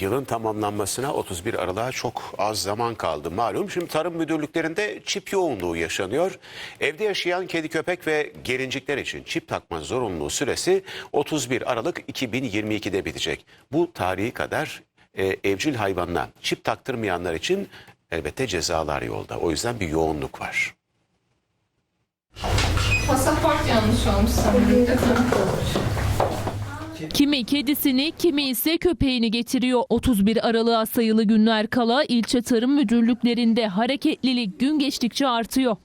Yılın tamamlanmasına 31 Aralık'a çok az zaman kaldı malum. Şimdi tarım müdürlüklerinde çip yoğunluğu yaşanıyor. Evde yaşayan kedi köpek ve gelincikler için çip takma zorunluluğu süresi 31 Aralık 2022'de bitecek. Bu tarihi kadar e, evcil hayvanına çip taktırmayanlar için elbette cezalar yolda. O yüzden bir yoğunluk var. Pasaport yanlış olmuş sanırım. Kimi kedisini, kimi ise köpeğini getiriyor. 31 Aralık'a sayılı günler kala ilçe tarım müdürlüklerinde hareketlilik gün geçtikçe artıyor.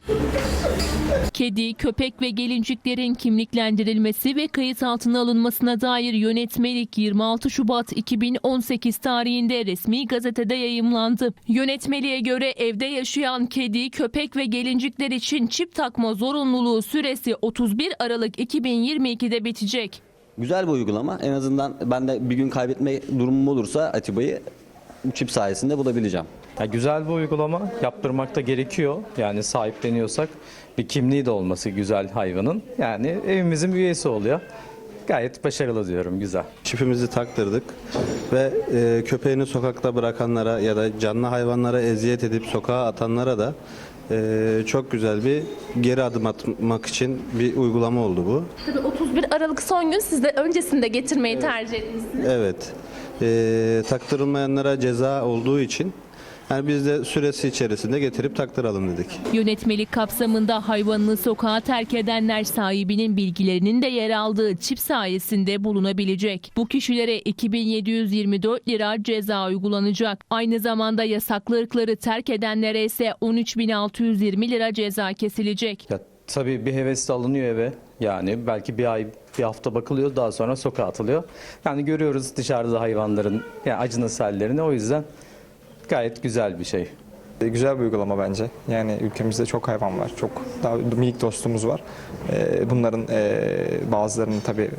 Kedi, köpek ve gelinciklerin kimliklendirilmesi ve kayıt altına alınmasına dair yönetmelik 26 Şubat 2018 tarihinde resmi gazetede yayımlandı. Yönetmeliğe göre evde yaşayan kedi, köpek ve gelincikler için çip takma zorunluluğu süresi 31 Aralık 2022'de bitecek. Güzel bir uygulama. En azından ben de bir gün kaybetme durumum olursa Atiba'yı bu çip sayesinde bulabileceğim. Ya güzel bir uygulama yaptırmak da gerekiyor. Yani sahipleniyorsak bir kimliği de olması güzel hayvanın. Yani evimizin üyesi oluyor. Gayet başarılı diyorum güzel. Çipimizi taktırdık ve e, köpeğini sokakta bırakanlara ya da canlı hayvanlara eziyet edip sokağa atanlara da e, çok güzel bir geri adım atmak için bir uygulama oldu bu. Tabii 31 Aralık son gün siz de öncesinde getirmeyi tercih etmişsiniz. Evet, e, taktırılmayanlara ceza olduğu için yani biz de süresi içerisinde getirip taktıralım dedik. Yönetmelik kapsamında hayvanını sokağa terk edenler sahibinin bilgilerinin de yer aldığı çip sayesinde bulunabilecek. Bu kişilere 2724 lira ceza uygulanacak. Aynı zamanda yasaklı ırkları terk edenlere ise 13620 lira ceza kesilecek. Ya, tabii bir hevesle alınıyor eve. Yani belki bir ay bir hafta bakılıyor daha sonra sokağa atılıyor. Yani görüyoruz dışarıda hayvanların yani acınası hallerini o yüzden gayet güzel bir şey. E, Güzel bir uygulama bence. Yani ülkemizde çok hayvan var. Çok daha minik dostumuz var. E, Bunların e, bazılarını tabii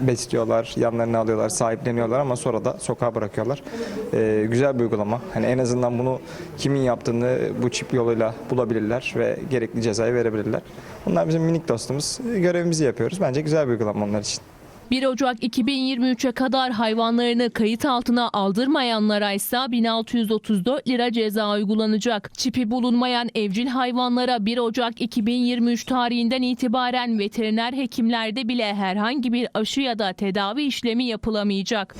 besliyorlar, yanlarına alıyorlar, sahipleniyorlar ama sonra da sokağa bırakıyorlar. Güzel bir uygulama. Hani en azından bunu kimin yaptığını bu çip yoluyla bulabilirler ve gerekli cezayı verebilirler. Bunlar bizim minik dostumuz. Görevimizi yapıyoruz. Bence güzel bir uygulama onlar için. 1 Ocak 2023'e kadar hayvanlarını kayıt altına aldırmayanlara ise 1634 lira ceza uygulanacak. Çipi bulunmayan evcil hayvanlara 1 Ocak 2023 tarihinden itibaren veteriner hekimlerde bile herhangi bir aşı ya da tedavi işlemi yapılamayacak.